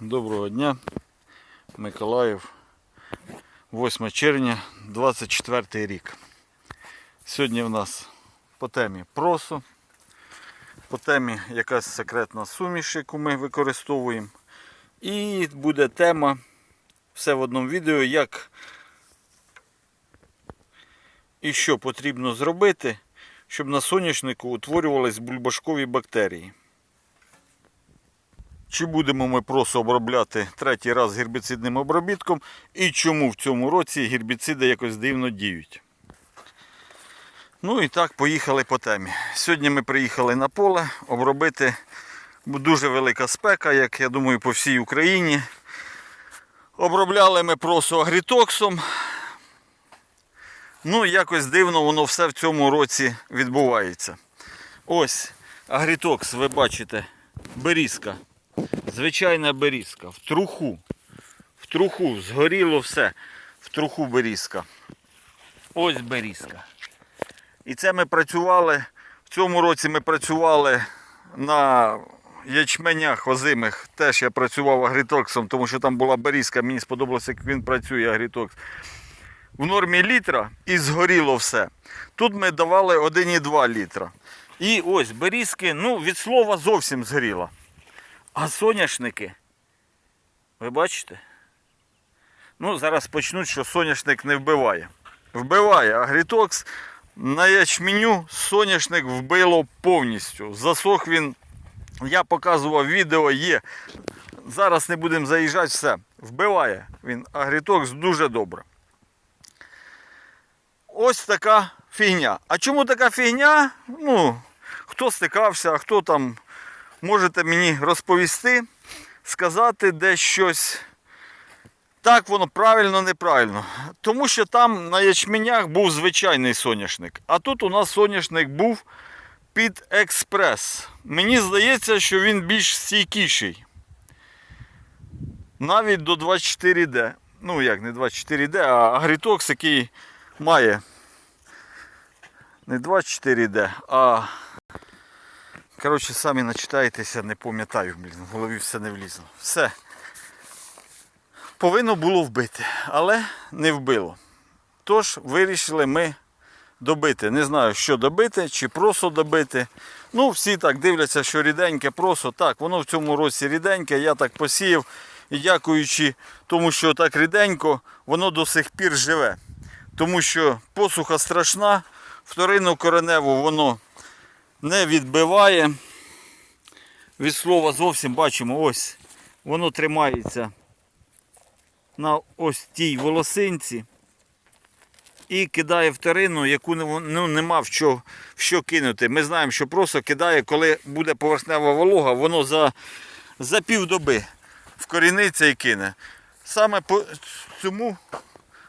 Доброго дня, Миколаїв, 8 червня, 24 рік. Сьогодні в нас по темі просо, по темі якась секретна суміш, яку ми використовуємо. І буде тема все в одному відео, як і що потрібно зробити, щоб на соняшнику утворювались бульбашкові бактерії. Чи будемо ми просто обробляти третій раз гербіцидним обробітком і чому в цьому році гербіциди якось дивно діють? Ну і так, поїхали по темі. Сьогодні ми приїхали на поле обробити дуже велика спека, як я думаю, по всій Україні. Обробляли ми просто агрітоксом. Ну, якось дивно воно все в цьому році відбувається. Ось агрітокс, ви бачите, берізка. Звичайна берізка. В труху. В труху. Згоріло все. В труху берізка. Ось берізка. І це ми працювали. В цьому році ми працювали на ячменях озимих. Теж я працював агрітоксом, тому що там була берізка. Мені сподобалося, як він працює агрітокс. В нормі літра і згоріло все. Тут ми давали 1,2 літра. І ось берізки, ну, від слова зовсім згоріла. А соняшники, ви бачите? Ну, зараз почнуть, що соняшник не вбиває. Вбиває агрітокс. На ячменю соняшник вбило повністю. Засох він, я показував відео, є. Зараз не будемо заїжджати, все. Вбиває він агрітокс дуже добре. Ось така фігня. А чому така фігня? Ну, хто стикався, а хто там можете мені розповісти, сказати десь щось. Так воно правильно, неправильно. Тому що там на ячменях був звичайний соняшник. А тут у нас соняшник був під експрес. Мені здається, що він більш стійкіший. Навіть до 24D. Ну як, не 24D, а агрітокс, який має не 24D, а Коротше, самі начитаєтеся, не пам'ятаю, блін, в голові все не влізло. Все. Повинно було вбити, але не вбило. Тож вирішили ми добити. Не знаю, що добити, чи просто добити. Ну, всі так дивляться, що ріденьке просто. Так, воно в цьому році ріденьке, я так посіяв. І дякуючи тому, що так ріденько, воно до сих пір живе. Тому що посуха страшна, вторинну кореневу воно не відбиває. Від слова зовсім бачимо, ось воно тримається на ось тій волосинці і кидає вторинну, яку ну, нема в що, в що кинути. Ми знаємо, що просто кидає, коли буде поверхнева волога, воно за, за півдоби вкоріниться і кине. Саме по цьому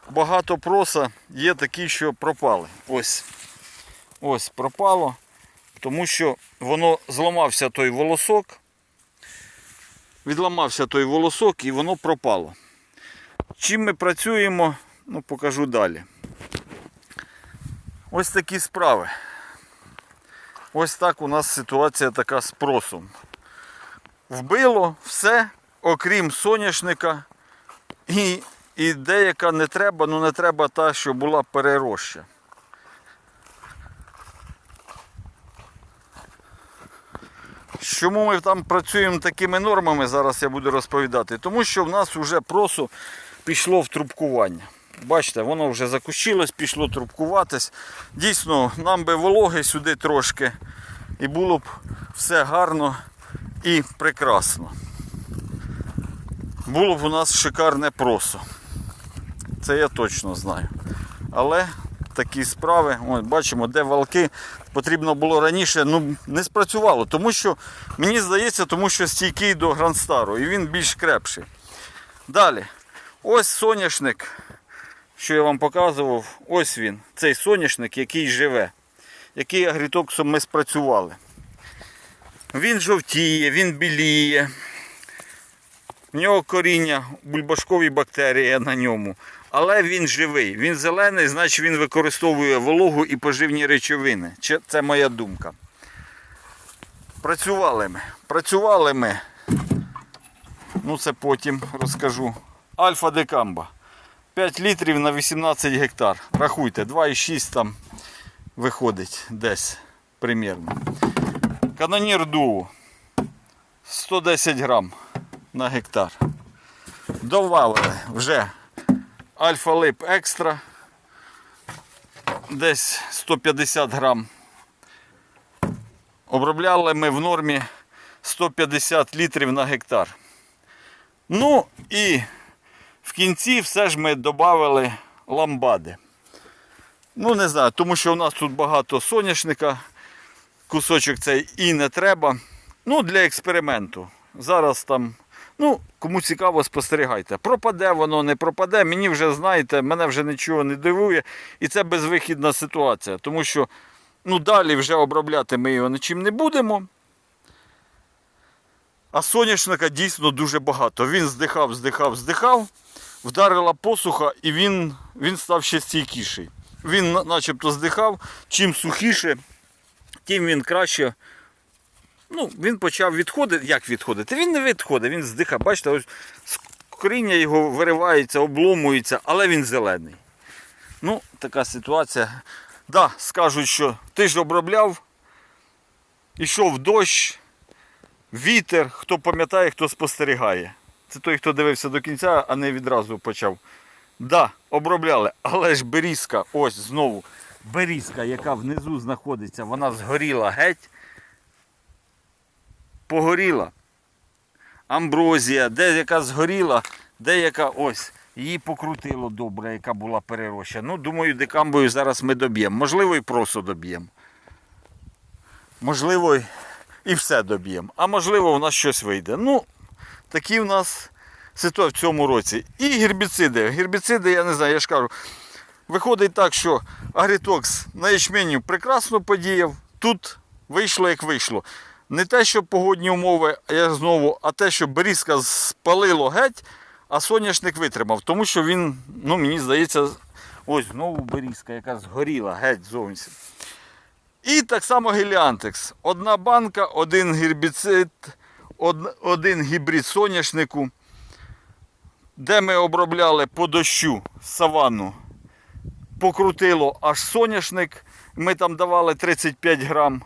багато проса є такі, що пропали. Ось. Ось пропало тому що воно зламався той волосок, відламався той волосок і воно пропало. Чим ми працюємо, ну покажу далі. Ось такі справи. Ось так у нас ситуація така з просом. Вбило все, окрім соняшника. І, і деяка не треба, ну не треба та, що була перероща. Чому ми там працюємо такими нормами, зараз я буду розповідати. Тому що в нас вже просто пішло в трубкування. Бачите, воно вже закущилось, пішло трубкуватись. Дійсно, нам би вологи сюди трошки. І було б все гарно і прекрасно. Було б у нас шикарне просо. Це я точно знаю. Але такі справи, ось бачимо, де валки потрібно було раніше, ну не спрацювало. Тому що, мені здається, тому що стійкий до Грандстару і він більш крепший. Далі, ось соняшник, що я вам показував, ось він, цей соняшник, який живе, який агрітоксом ми спрацювали. Він жовтіє, він біліє. В нього коріння, бульбашкові бактерії на ньому. Але він живий. Він зелений, значить він використовує вологу і поживні речовини. Це моя думка. Працювали ми. Працювали ми Ну це потім розкажу. Альфа декамба. 5 літрів на 18 гектар. Рахуйте, 2,6 там виходить десь примірно. Канонір дуо 110 грам на гектар. Добавили вже Альфа Лип Екстра. Десь 150 грам. Обробляли ми в нормі 150 літрів на гектар. Ну і в кінці все ж ми додали ламбади. Ну, не знаю, тому що у нас тут багато соняшника. Кусочок цей і не треба. Ну, для експерименту. Зараз там, ну, кому цікаво, спостерігайте. Пропаде воно, не пропаде. Мені вже, знаєте, мене вже нічого не дивує. І це безвихідна ситуація. Тому що ну, далі вже обробляти ми його нічим не будемо. А соняшника дійсно дуже багато. Він здихав, здихав, здихав, вдарила посуха і він, він став ще стійкіший. Він начебто здихав, чим сухіше, тим він краще. Ну, він почав відходити. Як відходити? Він не відходить, він здихав. Бачите, ось коріння його виривається, обломується, але він зелений. Ну, така ситуація. Да, скажуть, що ти ж обробляв, ішов дощ, вітер, хто пам'ятає, хто спостерігає. Це той, хто дивився до кінця, а не відразу почав. Да, обробляли, але ж берізка, ось знову. Берізка, яка внизу знаходиться, вона згоріла геть. Погоріла. Амброзія, де яка згоріла, де яка ось. Її покрутило добре, яка була перероща. Ну, думаю, декамбою зараз ми доб'ємо. Можливо, і просто доб'ємо. Можливо, і все доб'ємо. А можливо, у нас щось вийде. Ну, такі в нас ситуації в цьому році. І гербіциди. Гербіциди, я не знаю, я ж кажу. Виходить так, що агрітокс на ячменю прекрасно подіяв. Тут вийшло як вийшло. Не те, що погодні умови, я знову, а те, що берізка спалило геть, а соняшник витримав. Тому що він, ну мені здається, ось знову берізка, яка згоріла геть зовсім. І так само геліантекс. Одна банка, один гербіцид, один гібрид соняшнику. Де ми обробляли по дощу саванну, покрутило аж соняшник. Ми там давали 35 грам.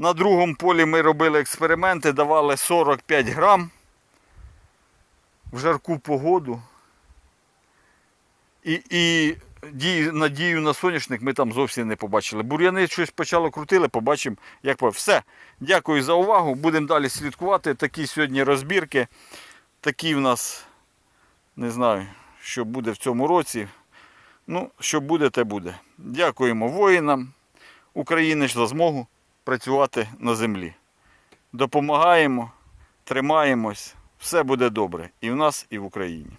На другому полі ми робили експерименти, давали 45 грам в жарку погоду. І, і дію, надію на соняшник ми там зовсім не побачили. Бур'яни щось почало крутили, побачимо, як. Все. Дякую за увагу. Будемо далі слідкувати. Такі сьогодні розбірки. Такі в нас, не знаю, що буде в цьому році. Ну, що буде, те буде. Дякуємо воїнам України за змогу працювати на землі. Допомагаємо, тримаємось, все буде добре і в нас, і в Україні.